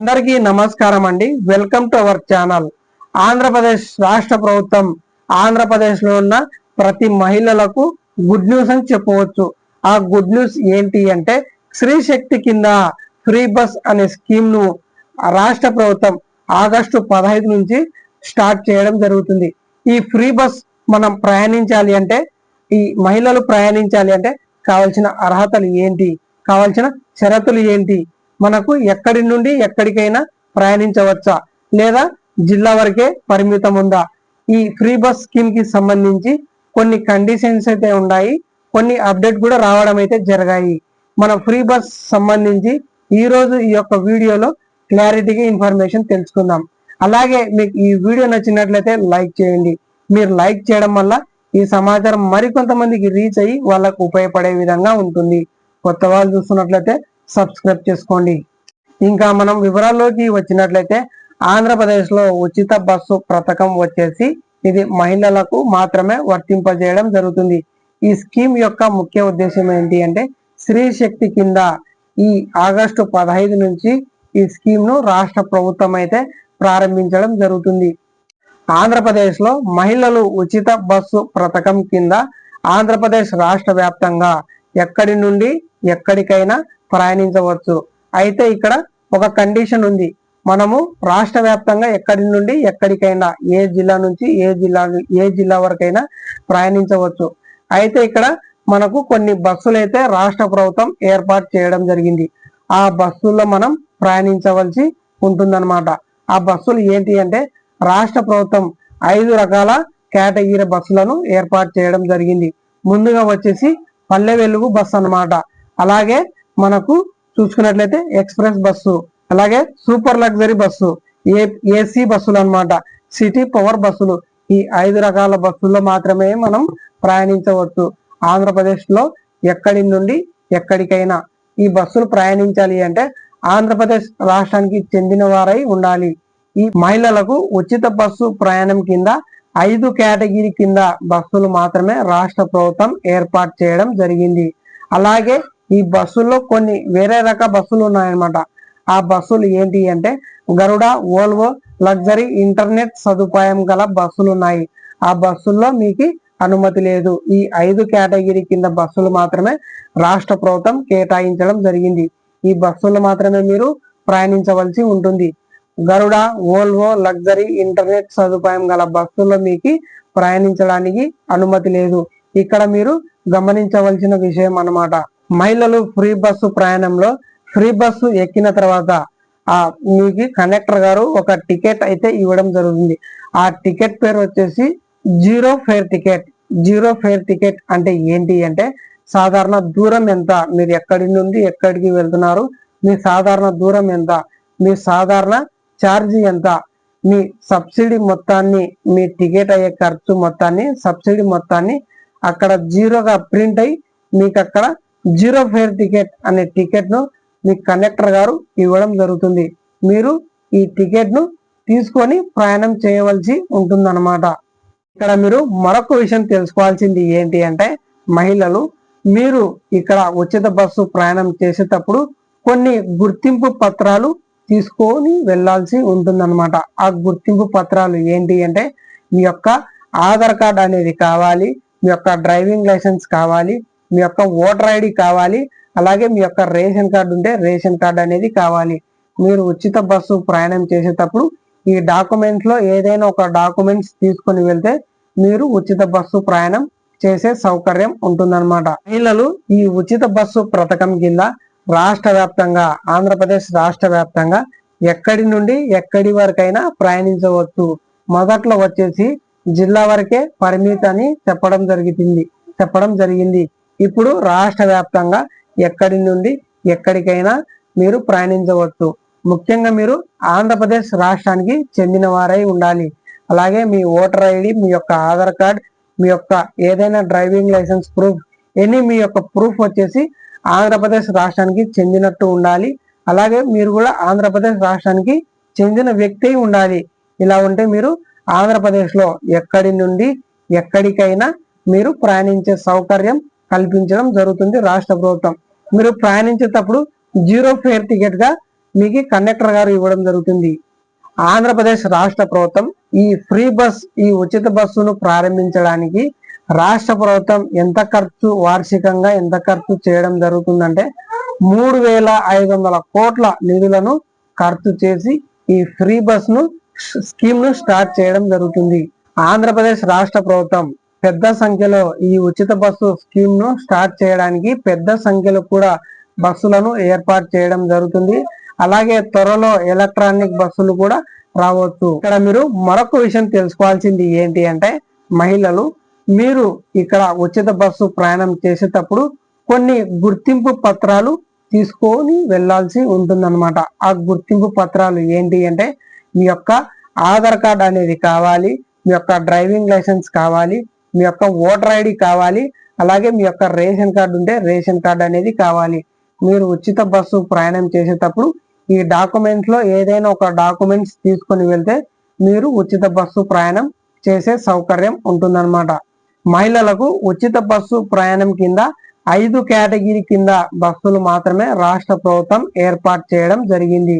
అందరికీ నమస్కారం అండి. Welcome to our channel Andhra Pradesh రాష్ట్ర ప్రభుత్వం ఆంధ్రప్రదేశ్లో ఉన్న ప్రతి మహిళలకు గుడ్ న్యూస్ అని చెప్పవచ్చు. ఆ గుడ్ న్యూస్ ఏంటి అంటే స్త్రీ శక్తి కింద ఫ్రీ బస్ అనే స్కీమ్ను రాష్ట్ర ప్రభుత్వం ఆగస్టు పదహైదు నుంచి స్టార్ట్ చేయడం జరుగుతుంది. ఈ ఫ్రీ బస్ మనం ప్రయాణించాలి అంటే ఈ మహిళలు ప్రయాణించాలి అంటే కావాల్సిన అర్హతలు ఏంటి? కావాల్సిన షరతులు ఏంటి? మనకు ఎక్కడి నుండి ఎక్కడికైనా ప్రయాణించవచ్చా? లేదా జిల్లా వరకే పరిమితం ఉందా? ఈ ఫ్రీ బస్ స్కీమ్కి సంబంధించి కొన్ని కండిషన్స్ అయితే ఉన్నాయి. కొన్ని అప్డేట్ కూడా రావడం అయితే జరిగాయి. మన ఫ్రీ బస్ సంబంధించి ఈ రోజు ఈ యొక్క వీడియోలో క్లారిటీగా ఇన్ఫర్మేషన్ తెలుసుకుందాం. అలాగే మీకు ఈ వీడియో నచ్చినట్లయితే లైక్ చేయండి. మీరు లైక్ చేయడం వల్ల ఈ సమాచారం మరికొంతమందికి రీచ్ అయ్యి వాళ్ళకు ఉపయోగపడే విధంగా ఉంటుంది. కొత్త వాళ్ళు చూస్తున్నట్లయితే సబ్స్క్రైబ్ చేసుకోండి. ఇంకా మనం వివరాల్లోకి వచ్చినట్లయితే ఆంధ్రప్రదేశ్లో ఉచిత బస్సు పథకం వచ్చేసి ఇది మహిళలకు మాత్రమే వర్తింపజేయడం జరుగుతుంది. ఈ స్కీమ్ యొక్క ముఖ్య ఉద్దేశం ఏంటి అంటే స్త్రీ శక్తి కింద ఈ ఆగస్టు పదహైదు నుంచి ఈ స్కీమ్ను రాష్ట్ర ప్రభుత్వం అయితే ప్రారంభించడం జరుగుతుంది. ఆంధ్రప్రదేశ్లో మహిళలు ఉచిత బస్సు పథకం కింద ఆంధ్రప్రదేశ్ రాష్ట్ర వ్యాప్తంగా ఎక్కడి నుండి ఎక్కడికైనా ప్రయాణించవచ్చు. అయితే ఇక్కడ ఒక కండిషన్ ఉంది. మనము రాష్ట్ర వ్యాప్తంగా ఎక్కడి నుండి ఎక్కడికైనా ఏ జిల్లా నుంచి ఏ జిల్లా ఏ జిల్లా వరకైనా ప్రయాణించవచ్చు. అయితే ఇక్కడ మనకు కొన్ని బస్సులు అయితే రాష్ట్ర ప్రభుత్వం ఏర్పాటు చేయడం జరిగింది. ఆ బస్సుల్లో మనం ప్రయాణించవలసి ఉంటుందన్నమాట. ఆ బస్సులు ఏంటి అంటే రాష్ట్ర ప్రభుత్వం ఐదు రకాల కేటగిరీ బస్సులను ఏర్పాటు చేయడం జరిగింది. ముందుగా వచ్చేసి పల్లె వెలుగు బస్సు అనమాట అలాగే మనకు చూసుకున్నట్లయితే ఎక్స్ప్రెస్ బస్సు అలాగే సూపర్ లగ్జరీ బస్సు ఏ ఏసీ బస్సులు అన్నమాట సిటీ పవర్ బస్సులు ఈ ఐదు రకాల బస్సుల్లో మాత్రమే మనం ప్రయాణించవచ్చు. ఆంధ్రప్రదేశ్లో ఎక్కడి నుండి ఎక్కడికైనా ఈ బస్సులు ప్రయాణించాలి అంటే ఆంధ్రప్రదేశ్ రాష్ట్రానికి చెందిన వారై ఉండాలి. ఈ మహిళలకు ఉచిత బస్సు ప్రయాణం కింద ఐదు కేటగిరీ కింద బస్సులు మాత్రమే రాష్ట్ర ప్రభుత్వం ఏర్పాటు చేయడం జరిగింది. అలాగే ఈ బస్సుల్లో కొన్ని వేరే రక బస్సులు ఉన్నాయన్నమాట. ఆ బస్సులు ఏంటి అంటే గరుడ ఓల్వో లగ్జరీ ఇంటర్నెట్ సదుపాయం గల బస్సులు ఉన్నాయి. ఆ బస్సుల్లో మీకు అనుమతి లేదు. ఈ ఐదు కేటగిరీ కింద బస్సులు మాత్రమే రాష్ట్ర ప్రభుత్వం కేటాయించడం జరిగింది. ఈ బస్సులు మాత్రమే మీరు ప్రయాణించవలసి ఉంటుంది. గరుడ ఓల్వో లగ్జరీ ఇంటర్నెట్ సదుపాయం గల బస్సుల్లో మీకు ప్రయాణించడానికి అనుమతి లేదు. ఇక్కడ మీరు గమనించవలసిన విషయం అన్నమాట. మహిళలు ఫ్రీ బస్సు ప్రయాణంలో ఫ్రీ బస్సు ఎక్కిన తర్వాత ఆ మీకు కండక్టర్ గారు ఒక టికెట్ అయితే ఇవ్వడం జరుగుతుంది. ఆ టికెట్ పేరు వచ్చేసి zero fare ticket zero fare ticket అంటే ఏంటి అంటే సాధారణ దూరం ఎంత? మీరు ఎక్కడి నుండి ఎక్కడికి వెళ్తున్నారు? మీ సాధారణ దూరం ఎంత? మీ సాధారణ ఛార్జీ ఎంత? మీ సబ్సిడీ మొత్తాన్ని మీ టికెట్ అయ్యే ఖర్చు మొత్తాన్ని సబ్సిడీ మొత్తాన్ని అక్కడ జీరోగా ప్రింట్ అయి మీకు అక్కడ జీరో ఫేర్ టికెట్ అనే టికెట్ను మీ కండక్టర్ గారు ఇవ్వడం జరుగుతుంది. మీరు ఈ టికెట్ను తీసుకొని ప్రయాణం చేయవలసి ఉంటుందన్నమాట. ఇక్కడ మీరు మరొక విషయం తెలుసుకోవాల్సింది ఏంటి అంటే మహిళలు మీరు ఇక్కడ ఉచిత బస్సు ప్రయాణం చేసేటప్పుడు కొన్ని గుర్తింపు పత్రాలు తీసుకొని వెళ్ళాల్సి ఉంటుందన్నమాట. ఆ గుర్తింపు పత్రాలు ఏంటి అంటే మీ యొక్క ఆధార్ కార్డ్ అనేది కావాలి మీ యొక్క డ్రైవింగ్ లైసెన్స్ కావాలి మీ యొక్క ఓటర్ ఐడి కావాలి అలాగే మీ యొక్క రేషన్ కార్డు ఉంటే రేషన్ కార్డు అనేది కావాలి. మీరు ఉచిత బస్సు ప్రయాణం చేసేటప్పుడు ఈ డాక్యుమెంట్స్లో ఏదైనా ఒక డాక్యుమెంట్స్ తీసుకొని వెళ్తే మీరు ఉచిత బస్సు ప్రయాణం చేసే సౌకర్యం ఉంటుందన్నమాట. మహిళలు ఈ ఉచిత బస్సు పథకం కింద రాష్ట్ర వ్యాప్తంగా ఆంధ్రప్రదేశ్ రాష్ట్ర వ్యాప్తంగా ఎక్కడి నుండి ఎక్కడి వరకైనా ప్రయాణించవచ్చు. మొదట్లో వచ్చేసి జిల్లా వరకే పరిమిత అని చెప్పడం జరిగింది చెప్పడం జరిగింది. ఇప్పుడు రాష్ట్ర వ్యాప్తంగా ఎక్కడి నుండి ఎక్కడికైనా మీరు ప్రయాణించవచ్చు. ముఖ్యంగా మీరు ఆంధ్రప్రదేశ్ రాష్ట్రానికి చెందిన వారై ఉండాలి. అలాగే మీ ఓటర్ ఐడి మీ యొక్క ఆధార్ కార్డ్ మీ యొక్క ఏదైనా డ్రైవింగ్ లైసెన్స్ ప్రూఫ్ ఎనీ మీ యొక్క ప్రూఫ్ వచ్చేసి ఆంధ్రప్రదేశ్ రాష్ట్రానికి చెందినట్టు ఉండాలి. అలాగే మీరు కూడా ఆంధ్రప్రదేశ్ రాష్ట్రానికి చెందిన వ్యక్తి ఉండాలి. ఇలా ఉంటే మీరు ఆంధ్రప్రదేశ్లో ఎక్కడి నుండి ఎక్కడికైనా మీరు ప్రయాణించే సౌకర్యం కల్పించడం జరుగుతుంది రాష్ట్ర ప్రభుత్వం. మీరు ప్రయాణించేటప్పుడు జీరో ఫేర్ టికెట్గా మీకు కండక్టర్ గారు ఇవ్వడం జరుగుతుంది. ఆంధ్రప్రదేశ్ రాష్ట్ర ప్రభుత్వం ఈ ఫ్రీ బస్ ఈ ఉచిత బస్సును ప్రారంభించడానికి రాష్ట్ర ప్రభుత్వం ఎంత ఖర్చు వార్షికంగా ఎంత ఖర్చు చేయడం జరుగుతుందంటే మూడు వేల ఐదు వందల కోట్ల నిధులను ఖర్చు చేసి ఈ ఫ్రీ బస్ను స్కీమ్ను స్టార్ట్ చేయడం జరుగుతుంది. ఆంధ్రప్రదేశ్ రాష్ట్ర ప్రభుత్వం పెద్ద సంఖ్యలో ఈ ఉచిత బస్సు స్కీమ్ను స్టార్ట్ చేయడానికి పెద్ద సంఖ్యలో కూడా బస్సులను ఏర్పాటు చేయడం జరుగుతుంది. అలాగే త్వరలో ఎలక్ట్రానిక్ బస్సులు కూడా రావచ్చు. ఇక్కడ మీరు మరొక విషయం తెలుసుకోవాల్సింది ఏంటి అంటే మహిళలు మీరు ఇక్కడ ఉచిత బస్సు ప్రయాణం చేసేటప్పుడు కొన్ని గుర్తింపు పత్రాలు తీసుకొని వెళ్ళాల్సి ఉంటుందన్నమాట. ఆ గుర్తింపు పత్రాలు ఏంటి అంటే మీ యొక్క ఆధార్ కార్డ్ అనేది కావాలి మీ యొక్క డ్రైవింగ్ లైసెన్స్ కావాలి మీ యొక్క ఓటర్ ఐడి కావాలి అలాగే మీ యొక్క రేషన్ కార్డు ఉంటే రేషన్ కార్డు అనేది కావాలి. మీరు ఉచిత బస్సు ప్రయాణం చేసేటప్పుడు ఈ డాక్యుమెంట్స్లో ఏదైనా ఒక డాక్యుమెంట్స్ తీసుకొని వెళ్తే మీరు ఉచిత బస్సు ప్రయాణం చేసే సౌకర్యం ఉంటుందన్నమాట. మహిళలకు ఉచిత బస్సు ప్రయాణం కింద ఐదు కేటగిరీ కింద బస్సులు మాత్రమే రాష్ట్ర ప్రభుత్వం ఏర్పాటు చేయడం జరిగింది.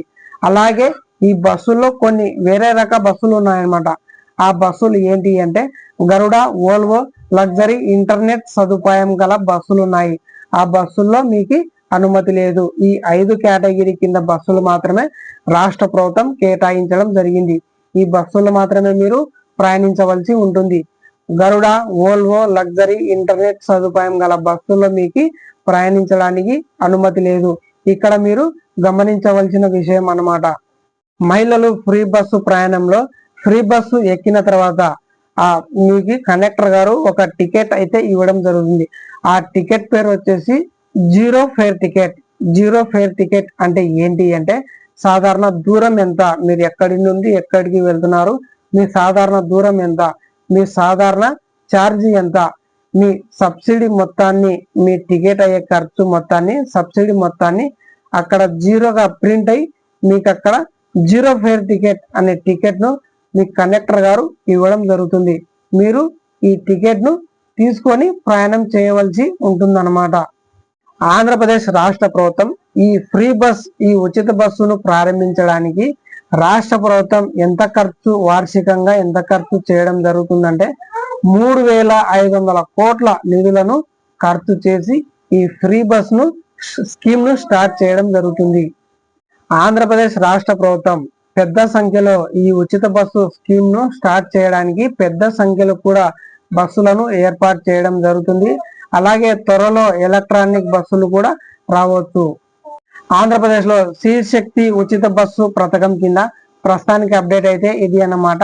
అలాగే ఈ బస్సుల్లో కొన్ని వేరే రక బస్సులు ఉన్నాయన్నమాట. ఆ బస్సులు ఏంటి అంటే గరుడ ఓల్వో లగ్జరీ ఇంటర్నెట్ సదుపాయం గల బస్సులు ఉన్నాయి ఆ బస్సుల్లో మీకు అనుమతి లేదు. ఈ ఐదు కేటగిరీ కింద బస్సులు మాత్రమే రాష్ట్ర ప్రభుత్వం కేటాయించడం జరిగింది. ఈ బస్సులు మాత్రమే మీరు ప్రయాణించవలసి ఉంటుంది. గరుడ ఓల్వో లగ్జరీ ఇంటర్నెట్ సదుపాయం గల బస్సుల్లో మీకు ప్రయాణించడానికి అనుమతి లేదు. ఇక్కడ మీరు గమనించవలసిన విషయం అన్నమాట. మహిళలు ఫ్రీ బస్సు ప్రయాణంలో ఫ్రీ బస్సు ఎక్కిన తర్వాత ఆ మీకు కండక్టర్ గారు ఒక టికెట్ అయితే ఇవ్వడం జరుగుతుంది. ఆ టికెట్ పేరు వచ్చేసి zero fare ticket zero fare ticket అంటే ఏంటి అంటే సాధారణ దూరం ఎంత? మీరు ఎక్కడి నుండి ఎక్కడికి వెళ్తున్నారు? మీ సాధారణ దూరం ఎంత? మీ సాధారణ ఛార్జీ ఎంత? మీ సబ్సిడీ మొత్తాన్ని మీ టికెట్ అయ్యే ఖర్చు మొత్తాన్ని సబ్సిడీ మొత్తాన్ని అక్కడ జీరోగా ప్రింట్ అయ్యి మీకు అక్కడ జీరో ఫేర్ టికెట్ అనే టికెట్ను మీ కండక్టర్ గారు ఇవ్వడం జరుగుతుంది. మీరు ఈ టికెట్ను తీసుకొని ప్రయాణం చేయవలసి ఉంటుందన్నమాట. ఆంధ్రప్రదేశ్ రాష్ట్ర ప్రభుత్వం ఈ ఫ్రీ బస్ ఈ ఉచిత బస్సును ప్రారంభించడానికి రాష్ట్ర ప్రభుత్వం ఎంత ఖర్చు వార్షికంగా ఎంత ఖర్చు చేయడం జరుగుతుందంటే మూడు వేల ఐదు వందల కోట్ల నిధులను ఖర్చు చేసి ఈ ఫ్రీ బస్ను స్కీమ్ను స్టార్ట్ చేయడం జరుగుతుంది. ఆంధ్రప్రదేశ్ రాష్ట్ర ప్రభుత్వం పెద్ద సంఖ్యలో ఈ ఉచిత బస్సు స్కీమ్ను స్టార్ట్ చేయడానికి పెద్ద సంఖ్యలో కూడా బస్సులను ఏర్పాటు చేయడం జరుగుతుంది. అలాగే త్వరలో ఎలక్ట్రానిక్ బస్సులు కూడా రావచ్చు. ఆంధ్రప్రదేశ్లో శక్తి ఉచిత బస్సు పథకం కింద ప్రస్తుతానికి అప్డేట్ అయితే ఇది అన్నమాట.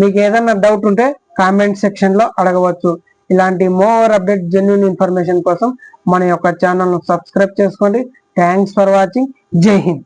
మీకు ఏదైనా డౌట్ ఉంటే కామెంట్ సెక్షన్లో అడగవచ్చు. ఇలాంటి మోర్ అప్డేట్ జెన్యున్ ఇన్ఫర్మేషన్ కోసం మన యొక్క ఛానల్ను సబ్స్క్రైబ్ చేసుకోండి. థ్యాంక్స్ ఫర్ వాచింగ్ జై హింద్.